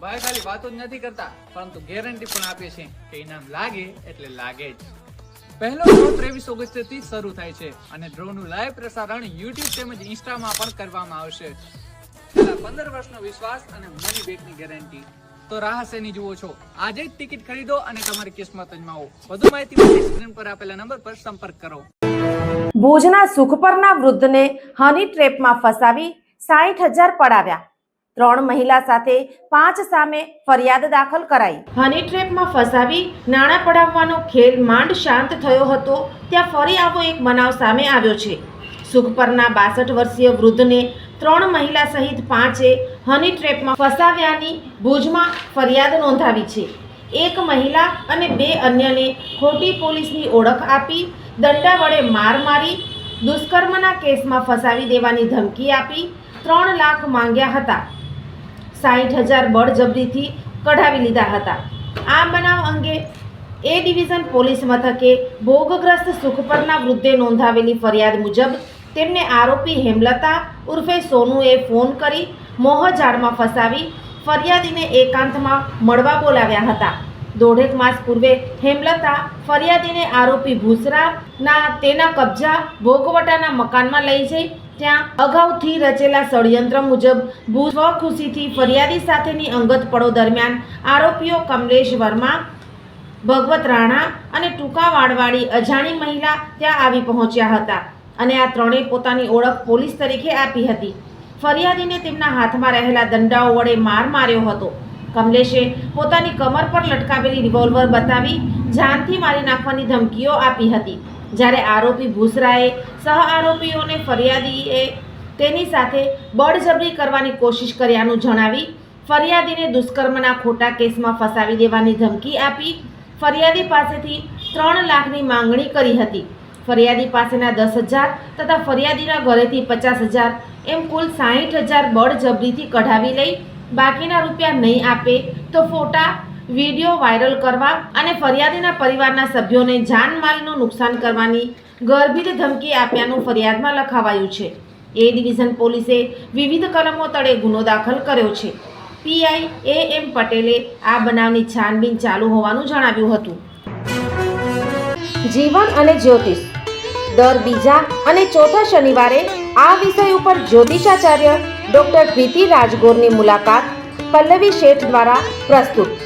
ભાઈ ખાલી વાતો જ નથી કરતા, પરંતુ ગેરંટી પણ આપીએ છીએ કે ઇનામ લાગે એટલે લાગે જ. પહેલો ડ્રો ત્રેવીસ ઓગસ્ટથી શરૂ થાય છે અને ડ્રો નું લાઈવ પ્રસારણ યુટ્યુબ તેમજ ઇન્સ્ટામાં પણ કરવામાં આવશે. પંદર વર્ષનો વિશ્વાસ અને મની બેકની ગેરંટી તો રાહ શેની જુઓ છો? આજે જ ટિકિટ ખરીદો અને તમારી કિસ્મત અજમાવો. વધુ માહિતી માટે સ્ક્રીન પર આપેલા નંબર પર સંપર્ક કરો. ભુજના સુખપરના વૃદ્ધને હની ટ્રેપમાં ફસાવી સાઠ હજાર પડાવ્યા. ત્રણ મહિલા સાથે પાંચ સામે ફરિયાદ દાખલ કરાઈ. હની ટ્રેપમાં ફસાવી, નાણાં પડાવવાનો ખેલ માંડ શાંત થયો હતો. ત્યાં ફરી આવો એક બનાવ સામે આવ્યો છે. સુખપરના બાસઠ વર્ષીય વૃદ્ધને ત્રણ મહિલા સહિત પાંચે હની ટ્રેપમાં ફસાવ્યાની ભુજમાં ફરિયાદ નોંધાવી છે. એક મહિલા અને બે અન્યને ખોટી પોલીસની ઓળખ આપી, દંડા વડે માર મારી, દુષ્કર્મના કેસમાં ફસાવી દેવાની ધમકી આપી, ત્રણ લાખ માંગ્યા હતા. સાઠ હજાર બળજબરીથી કઢાવી લીધા હતા. આ બનાવ અંગે એ ડિવિઝન પોલીસ મથકે ભોગગ્રસ્ત સુખપરના વૃદ્ધે નોંધાવેલી ફરિયાદ મુજબ તેમને આરોપી હેમલતા ઉર્ફે સોનુએ ફોન કરી મોહજાળમાં ફસાવી ફરિયાદીને એકાંતમાં મળવા બોલાવ્યા હતા. દોઢેક માસ પૂર્વે હેમલતા ફરિયાદીને આરોપી ભૂસરાના તેના કબજા ભોગવટાના મકાનમાં લઈ જઈ ત્યાં અગાઉથી રચેલા ષડયંત્ર મુજબ ભૂ સ્વખુશીથી ફરિયાદી સાથેની અંગત પળો દરમિયાન આરોપીઓ કમલેશ વર્મા, ભગવત રાણા અને ટૂંકા વાળવાળી અજાણી મહિલા ત્યાં આવી પહોંચ્યા હતા અને આ ત્રણેય પોતાની ઓળખ પોલીસ તરીકે આપી હતી. ફરિયાદીને તેમના હાથમાં રહેલા દંડાઓ વડે માર માર્યો હતો. કમલેશે પોતાની કમર પર લટકાવેલી રિવોલ્વર બતાવી જાનથી મારી નાખવાની ધમકીઓ આપી હતી. જ્યારે આરોપી ભૂસરાએ સહ આરોપીઓને ફરિયાદીએ તેની સાથે બળજબરી કરવાની કોશિશ કર્યાનું જણાવી, ફરિયાદીને દુષ્કર્મના ખોટા કેસમાં ફસાવી દેવાની ધમકી આપી, ફરિયાદી પાસેથી ત્રણ લાખની માંગણી કરી હતી. ફરિયાદી પાસેના દસ હજાર તથા ફરિયાદીના ઘરેથી પચાસ હજાર એમ કુલ સાહીઠ હજાર બળજબરીથી કઢાવી લઈ બાકીના રૂપિયા નહીં આપે તો ફોટા વીડિયો વાયરલ કરવા અને ફરિયાદીના પરિવારના સભ્યોને જાનમાલનું નુકસાન કરવાની ગર્ભિત ધમકી આપ્યાનું ફરિયાદમાં લખાવાયું છે. એ ડિવિઝન પોલીસે વિવિધ કલમો તળે ગુનો દાખલ કર્યો છે. પીઆઈ એ એમ પટેલે આ બનાવની છાનબીન ચાલુ હોવાનું જણાવ્યું હતું. જીવન અને જ્યોતિષ. દર બીજા અને ચોથા શનિવારે આ વિષય ઉપર જ્યોતિષાચાર્ય ડોક્ટર પ્રીતિ રાજગોરની મુલાકાત પલ્લવી શેઠ દ્વારા પ્રસ્તુત.